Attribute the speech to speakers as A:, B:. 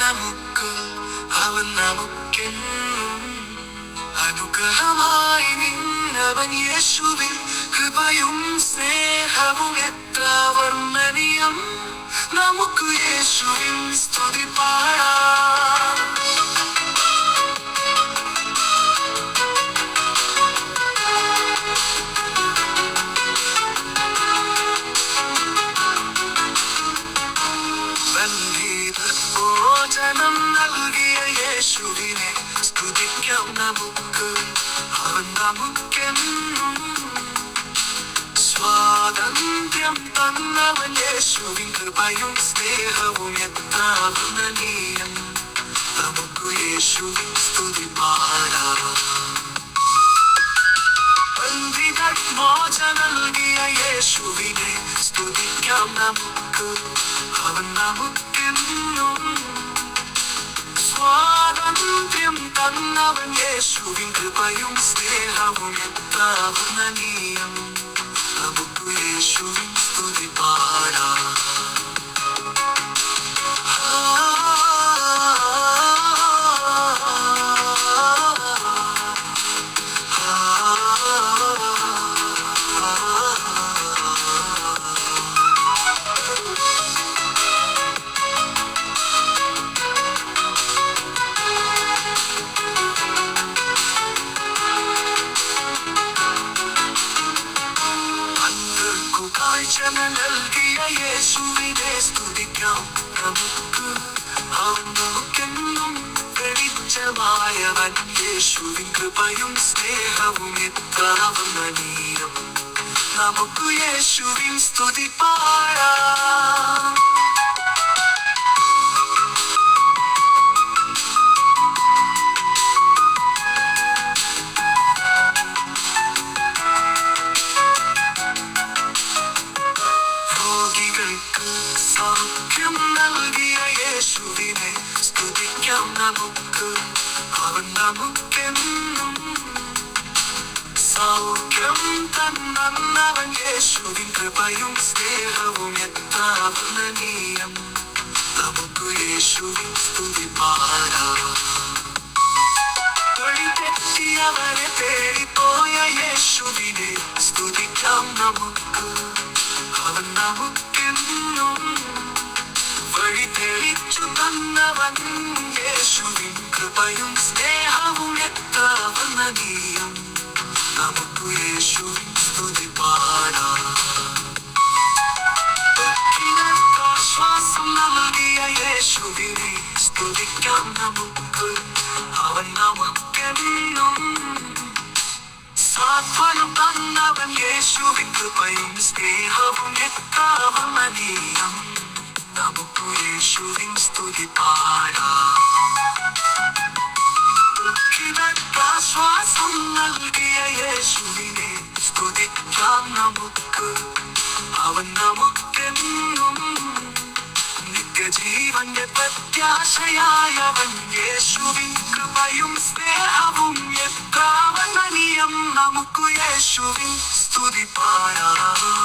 A: നമുക്ക് അവൻ നമുക്കെന്നും അനുഗ്രഹമായി നിന്നവൻ യേശുവിൽ കൃപയും സ്നേഹവും എത്ര വർണനീയം. നമുക്ക് യേശുവിൻ സ്തുതി പാടാം. നമുക്ക് അവൻ നമുക്കെന്നും സ്വാതന്ത്ര്യം തന്നവൻ യേശുവിൻ കൃപയും സ്നേഹവും എത്ര അഭിനനീയം നമുക്ക് യേശുവിൻ സ്തുതി പാടാം നൽകിയ യേശുവിനെ സ്തുതിക്കാം നമുക്ക് അവൻ നമുക്കെന്നും യേശുവിൻ കൃപയും സ്നേഹവും എത്താവുന്ന നീയം യേശുവിൻ കാഴ്ച നൽകിയ യേശുവിനെ സ്തുതിക്കാം. നമുക്ക് നമുക്കെന്നും വെളിച്ചമായവൻ യേശുവിൻ കൃപയും സ്നേഹവും എത്ര അവനീയം നമുക്ക് യേശുവിൻ സ്തുതി പാടാം രോഗികൾക്ക് സൗഖ്യം നൽകിയ യേശുവിനെ സ്തുതിക്കാം നമുക്ക്. അവൻ നമുക്കെന്നും സൗഖ്യം തന്നവൻ യേശുവിൻ കൃപയും സ്നേഹവും എത്ര അഭിനനീയം നമുക്ക് യേശുവിൻ സ്തുതി പാടാം. തെറ്റിയവരെ തേടിപ്പോയ യേശുവിനെ സ്തുതിക്കാം നമുക്ക്. അവൻ നമുക്കെന്നും വഴി തന്നവൻ യേശുവിൻ കൃപയും സ്നേഹവും എത്താവ നദിയും നമുക്ക് യേശുവിൻ സ്തുതി പാടാം. ആശ്വാസം നൽകിയ യേശുവിനെ സ്തുതിക്കാം നമുക്ക്. അവൻ നമുക്കെന്നും സാന്ത്വനം തന്നവൻ യേശുവിൻ കൃപയും സ്നേഹവും എത്ര വർണനീയം നമുക്ക് യേശുവിൻ സ്തുതി പാടാം ദുഃഖിതർക്ക് ആശ്വാസം നൽകിയ യേശുവിനെ സ്തുതിക്കാം നമുക്ക്. അവൻ നമുക്കെന്നും നിത്യജീവന്റെ പ്രത്യാശയായവൻ യേശുവിൻ കൃപയും സ്നേഹവും എത്ര നമുക്ക് യേശുവിൻ സ്തുതി പാടാം